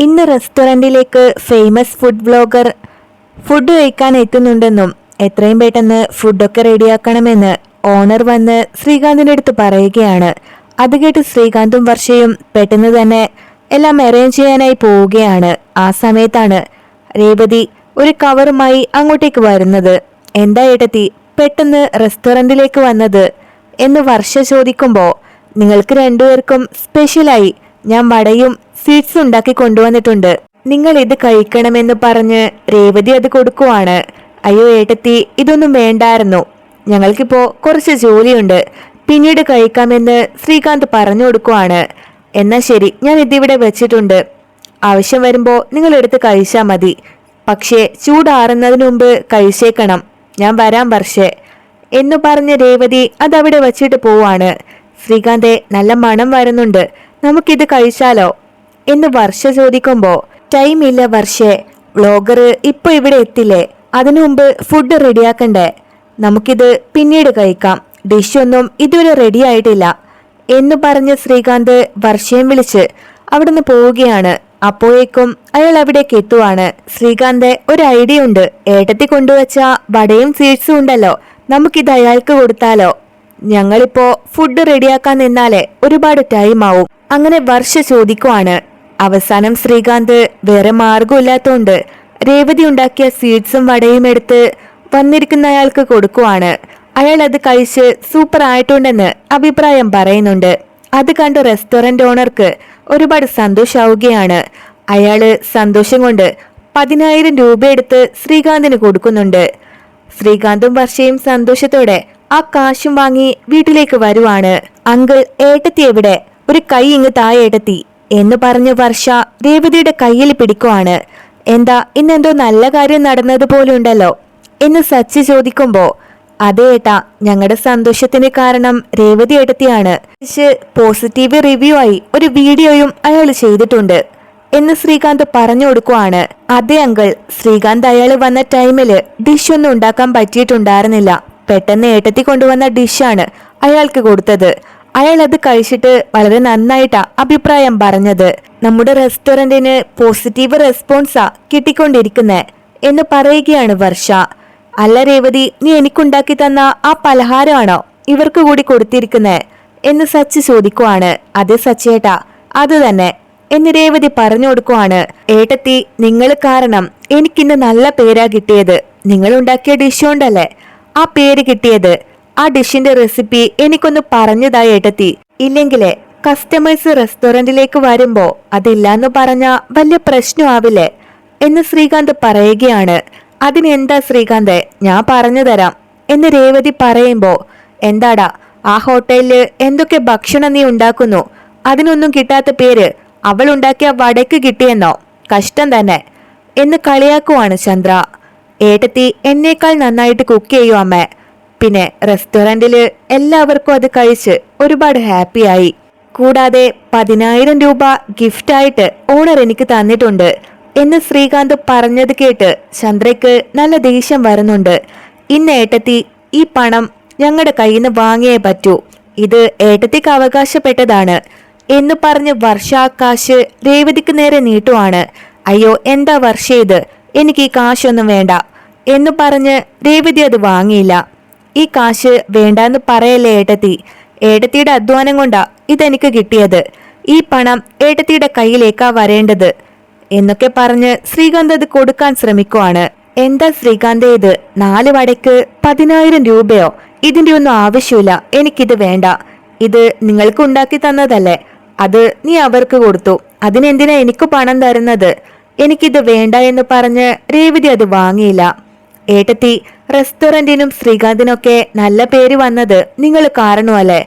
ഇന്ന് റെസ്റ്റോറന്റിലേക്ക് famous food blogger food കഴിക്കാൻ എത്തുന്നുണ്ടെന്നും എത്രയും പെട്ടെന്ന് ഫുഡൊക്കെ റെഡിയാക്കണമെന്ന് ഓണർ വന്ന് ശ്രീകാന്തിന്റെ അടുത്ത് പറയുകയാണ്. അത് കേട്ട് ശ്രീകാന്തും വർഷയും പെട്ടെന്ന് തന്നെ എല്ലാം അറേഞ്ച് ചെയ്യാനായി പോവുകയാണ്. ആ സമയത്താണ് രേവതി ഒരു കവറുമായി അങ്ങോട്ടേക്ക് വരുന്നത്. എന്താ ഏട്ടത്തി പെട്ടെന്ന് റെസ്റ്റോറന്റിലേക്ക് വന്നത്? എന്ന് വർഷ ചോദിക്കുമ്പോൾ നിങ്ങൾക്ക് രണ്ടുപേർക്കും സ്പെഷ്യലായി ഞാൻ വടയും സ്വീറ്റ്സ് ഉണ്ടാക്കി കൊണ്ടുവന്നിട്ടുണ്ട്. നിങ്ങൾ ഇത് കഴിക്കണമെന്ന് പറഞ്ഞ് രേവതി അത് കൊടുക്കുവാണ്. അയ്യോ ഏട്ടത്തി ഇതൊന്നും വേണ്ടായിരുന്നു. ഞങ്ങൾക്കിപ്പോ കുറച്ച് ജോലിയുണ്ട്. പിന്നീട് കഴിക്കാമെന്ന് ശ്രീകാന്ത് പറഞ്ഞു കൊടുക്കുവാണ്. എന്നാ ശരി ഞാൻ ഇതിവിടെ വെച്ചിട്ടുണ്ട്. ആവശ്യം വരുമ്പോ നിങ്ങൾ എടുത്ത് കഴിച്ചാൽ മതി. പക്ഷേ ചൂടാറുന്നതിന് മുമ്പ് കഴിച്ചേക്കണം. ഞാൻ വരാം പക്ഷേ എന്നു പറഞ്ഞ രേവതി അതവിടെ വച്ചിട്ട് പോവാണ്. ശ്രീകാന്തെ നല്ല മണം വരുന്നുണ്ട്. നമുക്കിത് കഴിച്ചാലോ? എന്ന് വർഷ ചോദിക്കുമ്പോ ടൈം ഇല്ല വർഷേ വ്ളോഗർ ഇപ്പൊ ഇവിടെ എത്തില്ലേ? അതിനു മുമ്പ് ഫുഡ് റെഡിയാക്കണ്ടേ നമുക്കിത് പിന്നീട് കഴിക്കാം. ഡിഷ് ഒന്നും ഇതുവരെ റെഡി ആയിട്ടില്ല. എന്ന് പറഞ്ഞ് ശ്രീകാന്ത് വർഷയും വിളിച്ച് അവിടുന്ന് പോവുകയാണ്. അപ്പോഴേക്കും അയാൾ അവിടേക്ക് എത്തുവാണ്. ശ്രീകാന്ത് ഒരു ഐഡിയ ഉണ്ട്. ഏട്ടത്തി കൊണ്ടുവച്ച വടയും സ്വീറ്റ്സും ഉണ്ടല്ലോ. നമുക്കിത് അയാൾക്ക് കൊടുത്താലോ? ഞങ്ങളിപ്പോ ഫുഡ് റെഡിയാക്കാൻ നിന്നാലേ ഒരുപാട് ടൈം ആവും. അങ്ങനെ വർഷ ചോദിക്കുവാണ്. അവസാനം ശ്രീകാന്ത് വേറെ മാർഗമില്ലാത്തോണ്ട് രേവതി ഉണ്ടാക്കിയ സ്വീറ്റ്സും വടയും എടുത്ത് വന്നിരിക്കുന്ന അയാൾക്ക് കൊടുക്കുവാണ്. അയാൾ അത് കഴിച്ച് സൂപ്പർ ആയിട്ടുണ്ടെന്ന് അഭിപ്രായം പറയുന്നുണ്ട്. അത് കണ്ട് റെസ്റ്റോറന്റ് ഓണർക്ക് ഒരുപാട് സന്തോഷാവുകയാണ്. അയാൾ സന്തോഷം കൊണ്ട് പതിനായിരം രൂപ എടുത്ത് ശ്രീകാന്തിന് കൊടുക്കുന്നുണ്ട്. ശ്രീകാന്തും വർഷയും സന്തോഷത്തോടെ ആ കാശും വാങ്ങി വീട്ടിലേക്ക് വരുവാണ്. അങ്കിൾ ഏട്ടത്തി എവിടെ? ഒരു കൈ ഇങ്ങ് താഴെ ഏട്ടത്തി. എന്ന് പറഞ്ഞ് വർഷ രേവതിയുടെ കയ്യിൽ പിടിക്കുവാണ്. എന്താ ഇന്നെന്തോ നല്ല കാര്യം നടന്നതുപോലെ ഉണ്ടല്ലോ എന്ന് സച്ചി ചോദിക്കുമ്പോ അതേ ഏട്ടാ ഞങ്ങളുടെ സന്തോഷത്തിന് കാരണം രേവതി ഏട്ടത്തിയാണ് പോസിറ്റീവ് റിവ്യൂ ആയി ഒരു വീഡിയോയും അയാൾ ചെയ്തിട്ടുണ്ട് എന്ന് ശ്രീകാന്ത് പറഞ്ഞു കൊടുക്കുവാണ്. അതേ അങ്കിൾ ശ്രീകാന്ത് അയാൾ വന്ന ടൈമിൽ ഡിഷ് ഒന്നും ഉണ്ടാക്കാൻ പറ്റിയിട്ടുണ്ടായിരുന്നില്ല. പെട്ടെന്ന് ഏട്ടത്തി കൊണ്ടുവന്ന ഡിഷാണ് അയാൾക്ക് കൊടുത്തത്. അയാൾ അത് കഴിച്ചിട്ട് വളരെ നന്നായിട്ടാ അഭിപ്രായം പറഞ്ഞത്. നമ്മുടെ റെസ്റ്റോറന്റിന് പോസിറ്റീവ് റെസ്പോൺസാ കിട്ടിക്കൊണ്ടിരിക്കുന്നത് എന്ന് പറയുകയാണ് വർഷ. അല്ല രേവതി നീ എനിക്കുണ്ടാക്കി തന്ന ആ പലഹാരമാണോ ഇവർക്ക് കൂടി കൊടുത്തിരിക്കുന്നത് എന്ന് സച്ച് ചോദിക്കുവാണ്. അതെ സച്ചേട്ടാ അത് തന്നെ. എന്ന് രേവതി പറഞ്ഞു കൊടുക്കുവാണ്. ഏട്ടത്തി നിങ്ങൾ കാരണം എനിക്കിന്ന് നല്ല പേരാ കിട്ടിയത്. നിങ്ങൾ ഉണ്ടാക്കിയ ഡിഷ് കൊണ്ടല്ലേ ആ പേര് കിട്ടിയത്? ആ ഡിഷിന്റെ റെസിപ്പി എനിക്കൊന്ന് പറഞ്ഞതായി എട്ടത്തി ഇല്ലെങ്കിലേ കസ്റ്റമേഴ്സ് റെസ്റ്റോറന്റിലേക്ക് വരുമ്പോ അതില്ലാന്ന് പറഞ്ഞ വലിയ പ്രശ്നമാവില്ലേ എന്ന് ശ്രീകാന്ത് പറയുകയാണ്. അതിനെന്താ ശ്രീകാന്ത്? ഞാൻ പറഞ്ഞു തരാം. എന്ന് രേവതി പറയുമ്പോ എന്താടാ ആ ഹോട്ടലിൽ എന്തൊക്കെ ഭക്ഷണം നീ ഉണ്ടാക്കുന്നു? അതിനൊന്നും കിട്ടാത്ത പേര് അവൾ ഉണ്ടാക്കിയ വടക്ക് കിട്ടിയെന്നോ? കഷ്ടം തന്നെ. എന്ന് കളിയാക്കുവാണ് ചന്ദ്ര. ഏട്ടത്തി എന്നേക്കാൾ നന്നായിട്ട് കുക്ക് ചെയ്യൂ അമ്മ. പിന്നെ റെസ്റ്റോറന്റിൽ എല്ലാവർക്കും അത് കഴിച്ച് ഒരുപാട് ഹാപ്പിയായി കൂടാതെ പതിനായിരം രൂപ ഗിഫ്റ്റായിട്ട് ഓണർ എനിക്ക് തന്നിട്ടുണ്ട്. എന്ന് ശ്രീകാന്ത് പറഞ്ഞത് കേട്ട് ചന്ദ്രയ്ക്ക് നല്ല ദേഷ്യം വരുന്നുണ്ട്. ഇന്ന് ഏട്ടത്തി ഈ പണം ഞങ്ങളുടെ കയ്യിൽ നിന്ന് വാങ്ങിയേ പറ്റൂ. ഇത് ഏട്ടത്തിക്ക് അവകാശപ്പെട്ടതാണ്. എന്ന് പറഞ്ഞ് വർഷാകാശ് രേവതിക്ക് നേരെ നീട്ടുവാണ്. അയ്യോ എന്താ വർഷ ഇത്? എനിക്ക് ഈ കാശൊന്നും വേണ്ട. എന്ന് പറഞ്ഞ് രേവതി അത് വാങ്ങിയില്ല. ഈ കാശ് വേണ്ടാന്ന് പറയല്ലേ ഏട്ടത്തി? ഏട്ടത്തിയുടെ അധ്വാനം കൊണ്ടാ ഇതെനിക്ക് കിട്ടിയത്. ഈ പണം ഏട്ടത്തിയുടെ കയ്യിലേക്കാ വരേണ്ടത്. എന്നൊക്കെ പറഞ്ഞ് ശ്രീകാന്ത് അത് കൊടുക്കാൻ ശ്രമിക്കുവാണ്. എന്താ ശ്രീകാന്ത് ഇത്? നാല് വടക്ക് പതിനായിരം രൂപയോ? ഇതിന്റെ ഒന്നും ആവശ്യമില്ല. എനിക്കിത് വേണ്ട. ഇത് നിങ്ങൾക്ക് ഉണ്ടാക്കി തന്നതല്ലേ. അത് നീ അവർക്ക് കൊടുത്തു. അതിനെന്തിനാ എനിക്ക് പണം തരുന്നത്? എനിക്കിത് വേണ്ട എന്ന് പറഞ്ഞ് രേവതി അത് വാങ്ങിയില്ല. ഏട്ടത്തി റെസ്റ്റോറന്റിനും ശ്രീകാന്തിനൊക്കെ നല്ല പേര് വന്നത് നിങ്ങൾ കാരണമല്ലേ?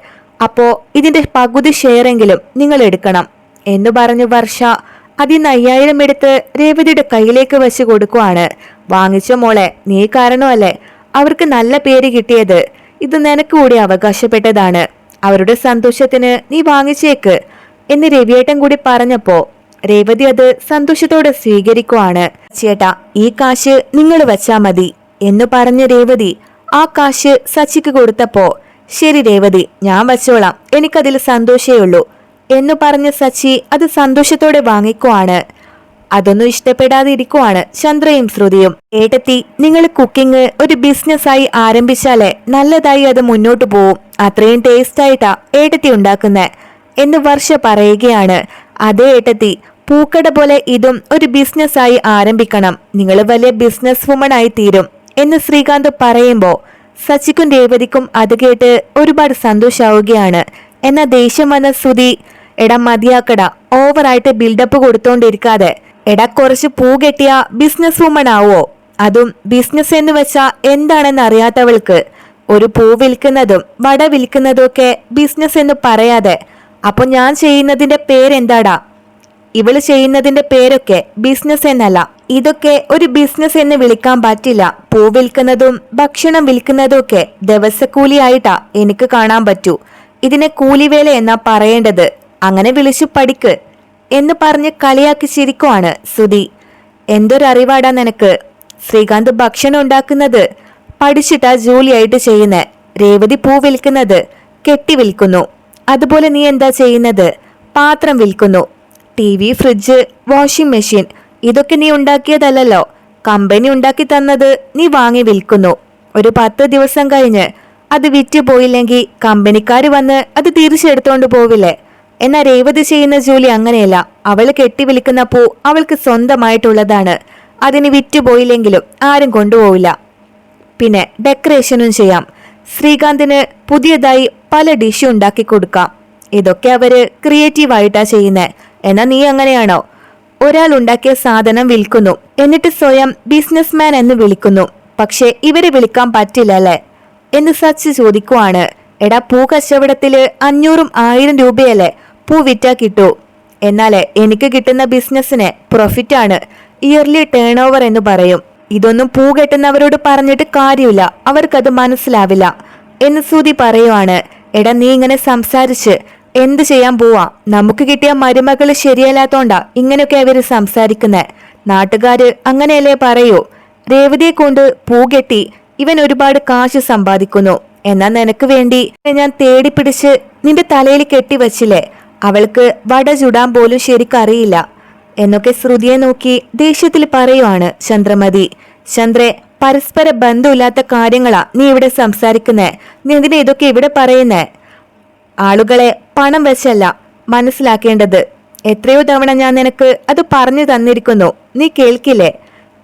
അപ്പോ ഇതിന്റെ പകുതി ഷെയറെങ്കിലും നിങ്ങൾ എടുക്കണം. എന്ന് പറഞ്ഞു വർഷ. അതിന്ന് അയ്യായിരം എടുത്ത് രേവതിയുടെ കയ്യിലേക്ക് വെച്ച് കൊടുക്കുവാണ്. വാങ്ങിച്ച മോളെ നീ കാരണമല്ലേ? അവർക്ക് നല്ല പേര് കിട്ടിയത്. ഇത് നിനക്ക് കൂടി അവകാശപ്പെട്ടതാണ്. അവരുടെ സന്തോഷത്തിന് നീ വാങ്ങിച്ചേക്ക്. എന്ന് രവിയേട്ടൻ കൂടി പറഞ്ഞപ്പോ രേവതി അത് സന്തോഷത്തോടെ സ്വീകരിക്കുവാണ്. ചേട്ടാ ഈ കാശ് നിങ്ങൾ വെച്ചാ മതി എന്ന് പറഞ്ഞ രേവതി ആ കാശ് സച്ചിക്ക് കൊടുത്തപ്പോ ശരി രേവതി ഞാൻ വച്ചോളാം എനിക്കതിൽ സന്തോഷേ ഉള്ളൂ എന്ന് പറഞ്ഞ സച്ചി അത് സന്തോഷത്തോടെ വാങ്ങിക്കുവാണ്. അതൊന്നും ഇഷ്ടപ്പെടാതെ ഇരിക്കുവാണ് ചന്ദ്രയും ശ്രുതിയും. ഏട്ടത്തി നിങ്ങൾ കുക്കിംഗ് ഒരു ബിസിനസ്സായി ആരംഭിച്ചാലേ നല്ലതായി അത് മുന്നോട്ട് പോവും. അത്രയും ടേസ്റ്റ് ആയിട്ടാ ഏട്ടത്തി ഉണ്ടാക്കുന്നേ എന്ന് വർഷ പറയുകയാണ്. അതേ ഏട്ടത്തി പൂക്കട പോലെ ഇതും ഒരു ബിസിനസ്സായി ആരംഭിക്കണം. നിങ്ങൾ വലിയ ബിസിനസ് വുമൺ ആയി തീരും എന്ന് ശ്രീകാന്ത് പറയുമ്പോൾ സച്ചിക്കും രേവതിക്കും അത് കേട്ട് ഒരുപാട് സന്തോഷാവുകയാണ്. എന്നാൽ ദേഷ്യം വന്ന ശ്രുതി എടാ മതിയാക്കട ഓവറായിട്ട് ബിൽഡപ്പ് കൊടുത്തോണ്ടിരിക്കാതെ എടാ കുറച്ച് പൂ കെട്ടിയ ബിസിനസ് വുമൺ ആവോ? അതും ബിസിനസ് എന്ന് വെച്ചാൽ എന്താണെന്ന് അറിയാത്തവൾക്ക്. ഒരു പൂ വിൽക്കുന്നതും വട വിൽക്കുന്നതും ഒക്കെ ബിസിനസ് എന്ന് പറയാതെ അപ്പൊ ഞാൻ ചെയ്യുന്നതിന്റെ പേരെന്താടാ? ഇവൾ ചെയ്യുന്നതിന്റെ പേരൊക്കെ ബിസിനസ് എന്നല്ല. ഇതൊക്കെ ഒരു ബിസിനസ് എന്ന് വിളിക്കാൻ പറ്റില്ല. പൂ വിൽക്കുന്നതും ഭക്ഷണം വിൽക്കുന്നതും ഒക്കെ ദിവസക്കൂലിയായിട്ടാ എനിക്ക് കാണാൻ പറ്റൂ. ഇതിനെ കൂലിവേല എന്നാ പറയേണ്ടത്? അങ്ങനെ വിളിച്ചു പഠിക്ക് എന്ന് പറഞ്ഞ് കളിയാക്കി ചിരിക്കുവാണ് സുധി എന്തൊരറിവാടാ നിനക്ക്? ശ്രീകാന്ത് ഭക്ഷണം ഉണ്ടാക്കുന്നത് പഠിച്ചിട്ടാ ജോലിയായിട്ട് ചെയ്യുന്നത് രേവതി പൂ വിൽക്കുന്നത് കെട്ടി വിൽക്കുന്നു. അതുപോലെ നീ എന്താ ചെയ്യുന്നത്? പാത്രം വിൽക്കുന്നു. T V fridge washing machine ഇതൊക്കെ നീ ഉണ്ടാക്കിയതല്ലല്ലോ. കമ്പനി ഉണ്ടാക്കി തന്നത് നീ വാങ്ങി വിൽക്കുന്നു. ഒരു പത്ത് ദിവസം കഴിഞ്ഞ് അത് വിറ്റ് പോയില്ലെങ്കിൽ കമ്പനിക്കാർ വന്ന് അത് തിരിച്ചെടുത്തോണ്ട് പോവില്ലേ? എന്നാൽ രേവതി ചെയ്യുന്ന ജോലി അങ്ങനെയല്ല. അവൾ കെട്ടി വിൽക്കുന്ന പൂ അവൾക്ക് സ്വന്തമായിട്ടുള്ളതാണ്. അതിന് വിറ്റ് പോയില്ലെങ്കിലും ആരും കൊണ്ടുപോവില്ല. പിന്നെ ഡെക്കറേഷനും ചെയ്യാം. ശ്രീകാന്തിന് പുതിയതായി പല ഡിഷും ഉണ്ടാക്കി കൊടുക്കാം. ഇതൊക്കെ അവർ ക്രിയേറ്റീവായിട്ടാണ് ചെയ്യുന്നേ. എന്നാ നീ അങ്ങനെയാണോ? ഒരാൾ ഉണ്ടാക്കിയ സാധനം വിൽക്കുന്നു. എന്നിട്ട് സ്വയം ബിസിനസ്മാൻ എന്ന് വിളിക്കുന്നു. പക്ഷേ ഇവരെ വിളിക്കാൻ പറ്റില്ല അല്ലേ എന്ന് സച്ച് ചോദിക്കുവാണ്. എടാ പൂ കച്ചവടത്തിൽ അഞ്ഞൂറും ആയിരം രൂപയല്ലേ? പൂ വിറ്റാ കിട്ടൂ. എന്നാൽ എനിക്ക് കിട്ടുന്ന ബിസിനസ്സിന് പ്രോഫിറ്റ് ആണ്. ഇയർലി ടേൺ ഓവർ എന്ന് പറയും. ഇതൊന്നും പൂ കെട്ടുന്നവരോട് പറഞ്ഞിട്ട് കാര്യമില്ല. അവർക്കത് മനസ്സിലാവില്ല. എന്ന് സൂതി പറയുവാണ്. എടാ നീ ഇങ്ങനെ സംസാരിച്ച് എന്ത് ചെയ്യാൻ പോവാ? നമുക്ക് കിട്ടിയ മരുമകൾ ശരിയല്ലാത്തോണ്ടാ ഇങ്ങനെയൊക്കെ അവർ സംസാരിക്കുന്നെ. നാട്ടുകാര് അങ്ങനെയല്ലേ പറയൂ? രേവതിയെ കൊണ്ട് പൂകെട്ടി ഇവൻ ഒരുപാട് കാശ് സമ്പാദിക്കുന്നു. എന്നാ നിനക്ക് വേണ്ടി? ഞാൻ തേടി പിടിച്ച് നിന്റെ തലയിൽ കെട്ടിവച്ചില്ലേ അവൾക്ക് വട ചുടാൻ പോലും ശരിക്കറിയില്ല എന്നൊക്കെ ശ്രുതിയെ നോക്കി ദേഷ്യത്തിൽ പറയുവാണ് ചന്ദ്രമതി. ചന്ദ്രെ പരസ്പര ബന്ധമില്ലാത്ത കാര്യങ്ങളാ നീ ഇവിടെ സംസാരിക്കുന്നേ. നീ എന്തിനാ ഇതൊക്കെ ഇവിടെ പറയുന്നേ? ആളുകളെ പണം വെച്ചല്ല മനസ്സിലാക്കേണ്ടത്. എത്രയോ തവണ ഞാൻ നിനക്ക് അത് പറഞ്ഞു തന്നിരിക്കുന്നു. നീ കേൾക്കില്ലേ?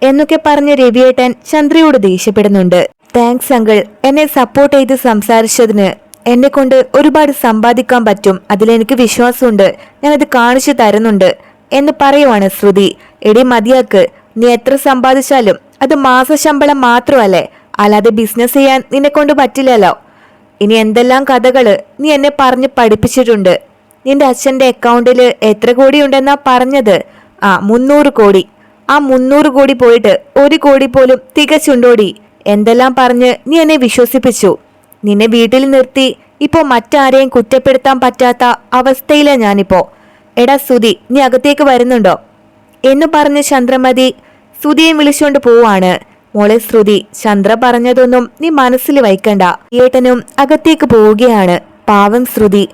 എന്നൊക്കെ പറഞ്ഞ് രവിയേട്ടൻ ചന്ദ്രയോട് ദേഷ്യപ്പെടുന്നുണ്ട്. താങ്ക്സ് അങ്കിൾ എന്നെ സപ്പോർട്ട് ചെയ്ത് സംസാരിച്ചതിന് എന്നെ കൊണ്ട് ഒരുപാട് സമ്പാദിക്കാൻ പറ്റും. അതിലെനിക്ക് വിശ്വാസമുണ്ട്. ഞാനത് കാണിച്ചു തരുന്നുണ്ട് എന്ന് പറയുവാണ് ശ്രുതി. എടി മതിയാക്ക് നീ എത്ര സമ്പാദിച്ചാലും അത് മാസശമ്പളം മാത്രമല്ലേ? അല്ലാതെ ബിസിനസ് ചെയ്യാൻ നിന്നെ കൊണ്ട് പറ്റില്ലല്ലോ. ഇനി എന്തെല്ലാം കഥകൾ നീ എന്നെ പറഞ്ഞ് പഠിപ്പിച്ചിട്ടുണ്ട്? നിന്റെ അച്ഛന്റെ അക്കൗണ്ടിൽ എത്ര കോടി ഉണ്ടെന്നാ പറഞ്ഞത്? ആ മുന്നൂറ് കോടി. ആ മുന്നൂറ് കോടി പോയിട്ട് ഒരു കോടി പോലും തികച്ചുണ്ടോടി? എന്തെല്ലാം പറഞ്ഞ് നീ എന്നെ വിശ്വസിപ്പിച്ചു? നിന്നെ വീട്ടിൽ നിർത്തി ഇപ്പോൾ മറ്റാരെയും കുറ്റപ്പെടുത്താൻ പറ്റാത്ത അവസ്ഥയിലാ ഞാനിപ്പോ. എടാ സുതി നീ അകത്തേക്ക് വരുന്നുണ്ടോ? എന്ന് പറഞ്ഞ് ചന്ദ്രമതി സുതിയെ വിളിച്ചുകൊണ്ട് പോവാണ്. മോളെ ശ്രുതി ചന്ദ്ര പറഞ്ഞതൊന്നും നീ മനസ്സിൽ വയ്ക്കണ്ട. ഏട്ടനും അകത്തേക്ക് പോവുകയാണ്. പാവം ശ്രുതി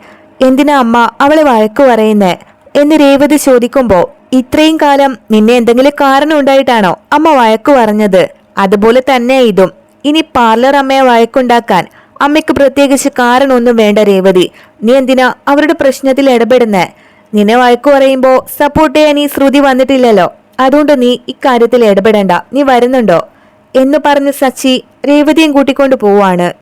എന്തിനാ അമ്മ അവളെ വഴക്കു പറയുന്നേ? എന്ന് രേവതി ചോദിക്കുമ്പോ ഇത്രയും കാലം നിന്നെ എന്തെങ്കിലും കാരണം ഉണ്ടായിട്ടാണോ അമ്മ വഴക്കു പറഞ്ഞത്? അതുപോലെ തന്നെ ഇതും. ഇനി പാർലർ അമ്മയെ വഴക്കുണ്ടാക്കാൻ അമ്മയ്ക്ക് പ്രത്യേകിച്ച് കാരണമൊന്നും വേണ്ട രേവതി. നീ എന്തിനാ അവരുടെ പ്രശ്നത്തിൽ ഇടപെടുന്നേ? നിന്നെ വഴക്കു പറയുമ്പോ സപ്പോർട്ട് ചെയ്യാൻ ഈ ശ്രുതി വന്നിട്ടില്ലല്ലോ. അതുകൊണ്ട് നീ ഇക്കാര്യത്തിൽ ഇടപെടണ്ട. നീ വരുന്നുണ്ടോ? എന്ന് പറഞ്ഞ് സച്ചി രേവതിയും കൂട്ടിക്കൊണ്ടു പോവാണ്.